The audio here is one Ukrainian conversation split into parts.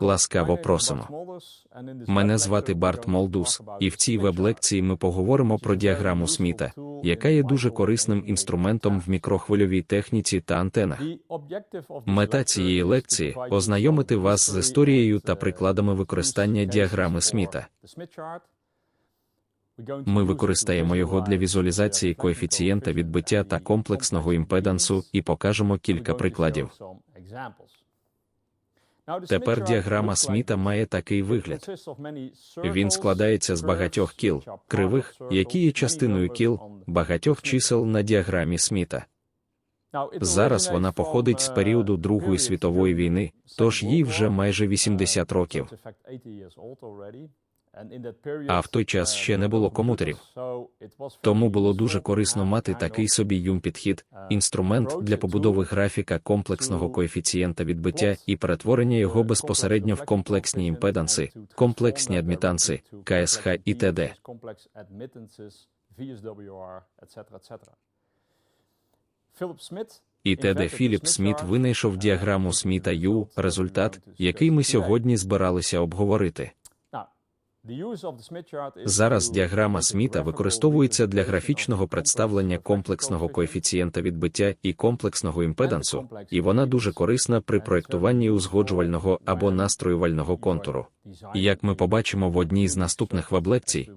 Ласкаво просимо. Мене звати Барт Молдус, і в цій веб-лекції ми поговоримо про діаграму Сміта, яка є дуже корисним інструментом в мікрохвильовій техніці та антенах. Мета цієї лекції ознайомити вас з історією та прикладами використання діаграми Сміта. Ми використаємо його для візуалізації коефіцієнта відбиття та комплексного імпедансу і покажемо кілька прикладів. Тепер діаграма Сміта має такий вигляд. Він складається з багатьох кіл, кривих, які є частиною кіл, багатьох чисел на діаграмі Сміта. Зараз вона походить з періоду Другої світової війни, тож їй вже майже 80 років. А в той час ще не було комутерів. Тому було дуже корисно мати такий собі юм-підхід, інструмент для побудови графіка комплексного коефіцієнта відбиття і перетворення його безпосередньо в комплексні імпеданси, комплексні адмітанси, КСХ і т.д. І т.д. Філіп Сміт винайшов діаграму Сміта Ю, результат, який ми сьогодні збиралися обговорити. Зараз діаграма Сміта використовується для графічного представлення комплексного коефіцієнта відбиття і комплексного імпедансу, і вона дуже корисна при проєктуванні узгоджувального або настроювального контуру. І як ми побачимо в одній з наступних веб-лекцій,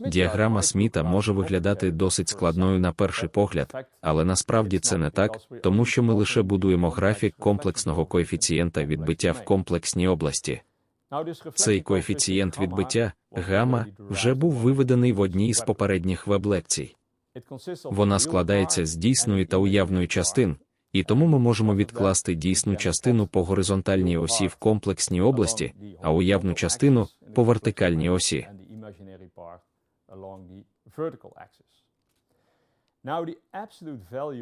Діаграма Сміта може виглядати досить складною на перший погляд, але насправді це не так, тому що ми лише будуємо графік комплексного коефіцієнта відбиття в комплексній області. Цей коефіцієнт відбиття гама вже був виведений в одній з попередніх веб-лекцій. Вона складається з дійсної та уявної частин, і тому ми можемо відкласти дійсну частину по горизонтальній осі в комплексній області, а уявну частину по вертикальній осі.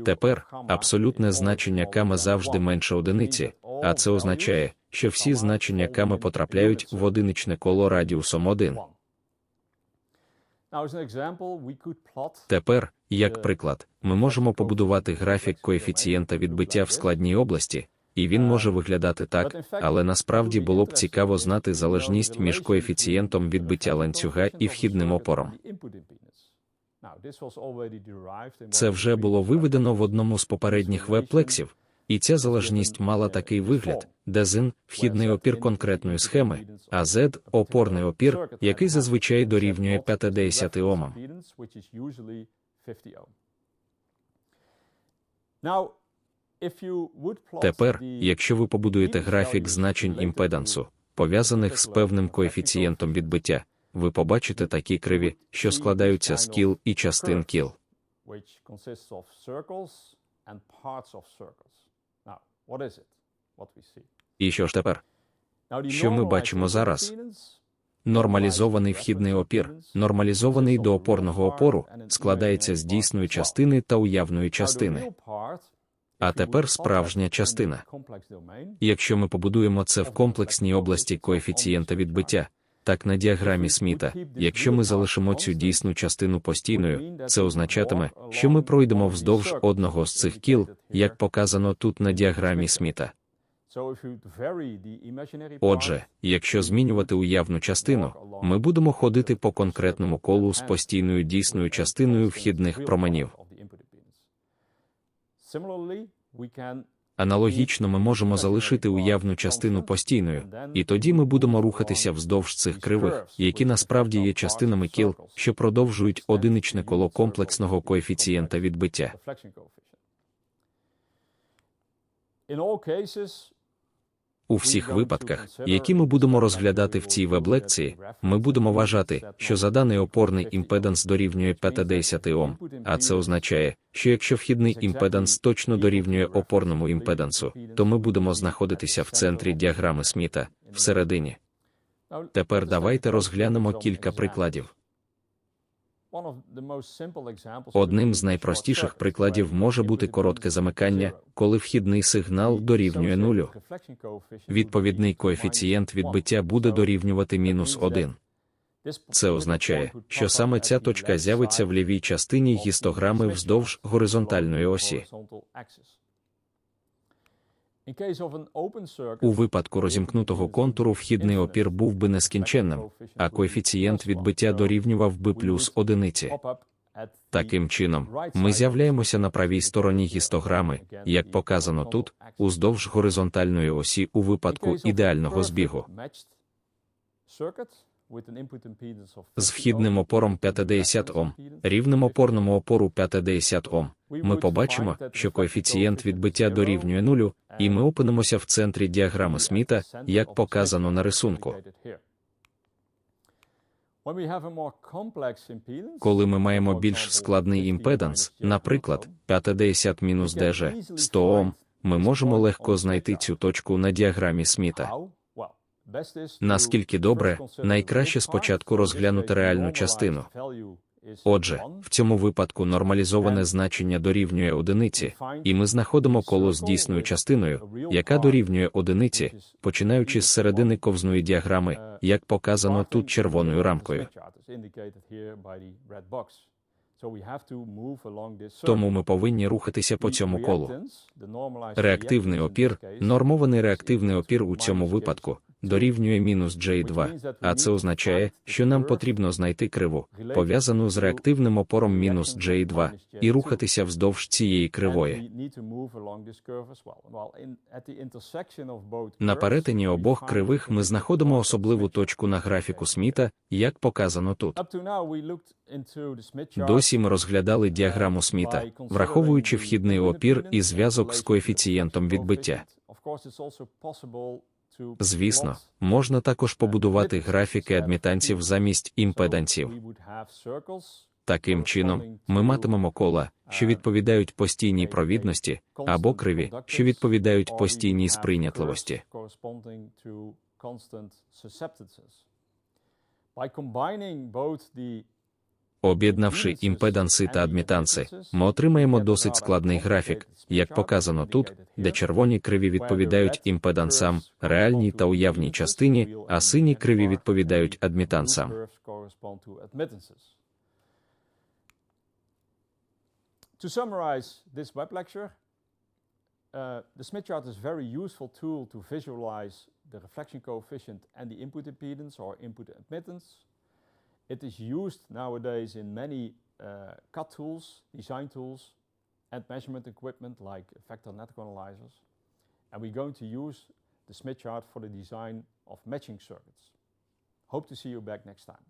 Тепер абсолютне значення ками завжди менше одиниці, а це означає, що всі значення ками потрапляють в одиничне коло радіусом 1. Тепер, як приклад, ми можемо побудувати графік коефіцієнта відбиття в складній області, і він може виглядати так, але насправді було б цікаво знати залежність між коефіцієнтом відбиття ланцюга і вхідним опором. Це вже було виведено в одному з попередніх веб-плексів, і ця залежність мала такий вигляд, де зин вхідний опір конкретної схеми, а Z – опорний опір, який зазвичай дорівнює 50 Омам. Тепер, якщо ви побудуєте графік значень імпедансу, пов'язаних з певним коефіцієнтом відбиття, ви побачите такі криві, що складаються з кіл і частин кіл. І що ж тепер? Що ми бачимо зараз? Нормалізований вхідний опір, нормалізований до опорного опору, складається з дійсної частини та уявної частини. А тепер справжня частина. Якщо ми побудуємо це в комплексній області коефіцієнта відбиття, так на діаграмі Сміта, якщо ми залишимо цю дійсну частину постійною, це означатиме, що ми пройдемо вздовж одного з цих кіл, як показано тут на діаграмі Сміта. Отже, якщо змінювати уявну частину, ми будемо ходити по конкретному колу з постійною дійсною частиною вхідних променів. Аналогічно ми можемо залишити уявну частину постійною, і тоді ми будемо рухатися вздовж цих кривих, які насправді є частинами кіл, що продовжують одиничне коло комплексного коефіцієнта відбиття. У всіх випадках, які ми будемо розглядати в цій веб-лекції, ми будемо вважати, що заданий опорний імпеданс дорівнює 50 Ом, а це означає, що якщо вхідний імпеданс точно дорівнює опорному імпедансу, то ми будемо знаходитися в центрі діаграми Сміта, всередині. Тепер давайте розглянемо кілька прикладів. Одним з найпростіших прикладів може бути коротке замикання, коли вхідний сигнал дорівнює нулю. Відповідний коефіцієнт відбиття буде дорівнювати мінус 1. Це означає, що саме ця точка з'явиться в лівій частині гістограми вздовж горизонтальної осі. У випадку розімкнутого контуру вхідний опір був би нескінченним, а коефіцієнт відбиття дорівнював би плюс одиниці. Таким чином, ми з'являємося на правій стороні гістограми, як показано тут, уздовж горизонтальної осі у випадку ідеального збігу. З вхідним опором 50 Ом, рівним опорному опору 50 Ом, ми побачимо, що коефіцієнт відбиття дорівнює нулю, і ми опинимося в центрі діаграми Сміта, як показано на рисунку. Коли ми маємо більш складний імпеданс, наприклад, 50-ДЖ 100 Ом, ми можемо легко знайти цю точку на діаграмі Сміта. Наскільки добре, найкраще спочатку розглянути реальну частину. Отже, в цьому випадку нормалізоване значення дорівнює одиниці, і ми знаходимо коло з дійсною частиною, яка дорівнює одиниці, починаючи з середини ковзної діаграми, як показано тут червоною рамкою. Тому ми повинні рухатися по цьому колу. Реактивний опір, нормований реактивний опір у цьому випадку дорівнює мінус J2, а це означає, що нам потрібно знайти криву, пов'язану з реактивним опором мінус J2, і рухатися вздовж цієї кривої. На перетині обох кривих ми знаходимо особливу точку на графіку Сміта, як показано тут. Досі ми розглядали діаграму Сміта, враховуючи вхідний опір і зв'язок з коефіцієнтом відбиття. Звісно, можна також побудувати графіки адмітанців замість імпедансів. Таким чином, ми матимемо кола, що відповідають постійній провідності, або криві, що відповідають постійній сприйнятливості. Об'єднавши імпеданси та адмітанси, ми отримаємо досить складний графік, як показано тут, де червоні криві відповідають імпедансам, реальній та уявній частині, а сині криві відповідають адмітансам. Uh, the Smith chart is very useful tool to visualize the reflection coefficient and the input impedance or input admittance. It is used nowadays in many uh, CAD tools, design tools, and measurement equipment like vector network analyzers. And we're going to use the Smith chart for the design of matching circuits. Hope to see you back next time.